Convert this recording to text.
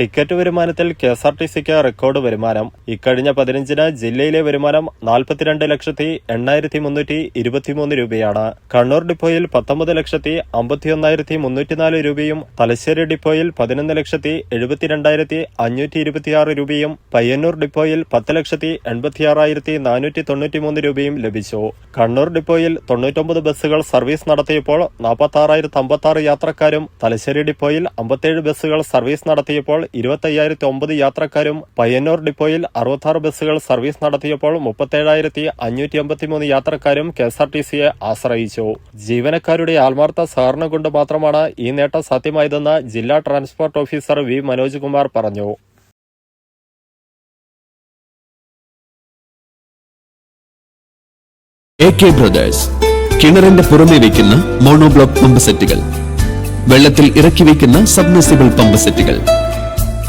Ticket വരുമാനത്തിൽ K S R T സിക്ക് record വരുമാനം. ഇക്കഴിഞ്ഞ പതിനഞ്ചിന് ജില്ലയിലെ വരുമാനം നാൽപ്പത്തിരണ്ട് ലക്ഷത്തി എണ്ണായിരത്തി മുന്നൂറ്റി ഇരുപത്തിമൂന്ന് രൂപയാണ്. കണ്ണൂർ ഡിപ്പോയിൽ പത്തൊമ്പത് ലക്ഷത്തി അമ്പത്തിയൊന്നായിരത്തി മുന്നൂറ്റിനാല് രൂപയും തലശ്ശേരി ഡിപ്പോയിൽ പതിനൊന്ന് ലക്ഷത്തി എഴുപത്തിരണ്ടായിരത്തി അഞ്ഞൂറ്റി ഇരുപത്തിയാറ് രൂപയും പയ്യന്നൂർ ഡിപ്പോയിൽ പത്ത് ലക്ഷത്തി എൺപത്തിയാറായിരത്തി നാനൂറ്റി തൊണ്ണൂറ്റിമൂന്ന് രൂപയും ലഭിച്ചു. കണ്ണൂർ ഡിപ്പോയിൽ തൊണ്ണൂറ്റൊമ്പത് ബസ്സുകൾ സർവീസ് നടത്തിയപ്പോൾ നാൽപ്പത്തി ആറായിരത്തി അമ്പത്തി ആറ് യാത്രക്കാരും തലശ്ശേരി ഡിപ്പോയിൽ അമ്പത്തേഴ് ബസ്സുകൾ സർവീസ് നടത്തിയപ്പോൾ ഇരുപത്തയ്യായിരത്തി ഒമ്പത് യാത്രക്കാരും പയ്യന്നൂർ ഡിപ്പോയിൽ അറുപത്താറ് ബസ്സുകൾ സർവീസ് നടത്തിയപ്പോൾ മുപ്പത്തേഴായിരത്തി അഞ്ഞൂറ്റി എൺപത്തിമൂന്ന് യാത്രക്കാരും കെ എസ് ആർ ടി സിയെ ആശ്രയിച്ചു. ജീവനക്കാരുടെ ആത്മാർത്ഥ സഹകരണം കൊണ്ട് മാത്രമാണ് ഈ നേട്ടം സാധ്യമായതെന്ന് ജില്ലാ transport officer V Manoj Kumar പറഞ്ഞു. കിണറിന്റെ പുറമെ വയ്ക്കുന്ന മോണോബ്ലോക്ക് പമ്പ് സെറ്റുകൾ വെള്ളത്തിൽ ഇറക്കി വയ്ക്കുന്ന സബ്മിസിബിൾ പമ്പ് സെറ്റുകൾ.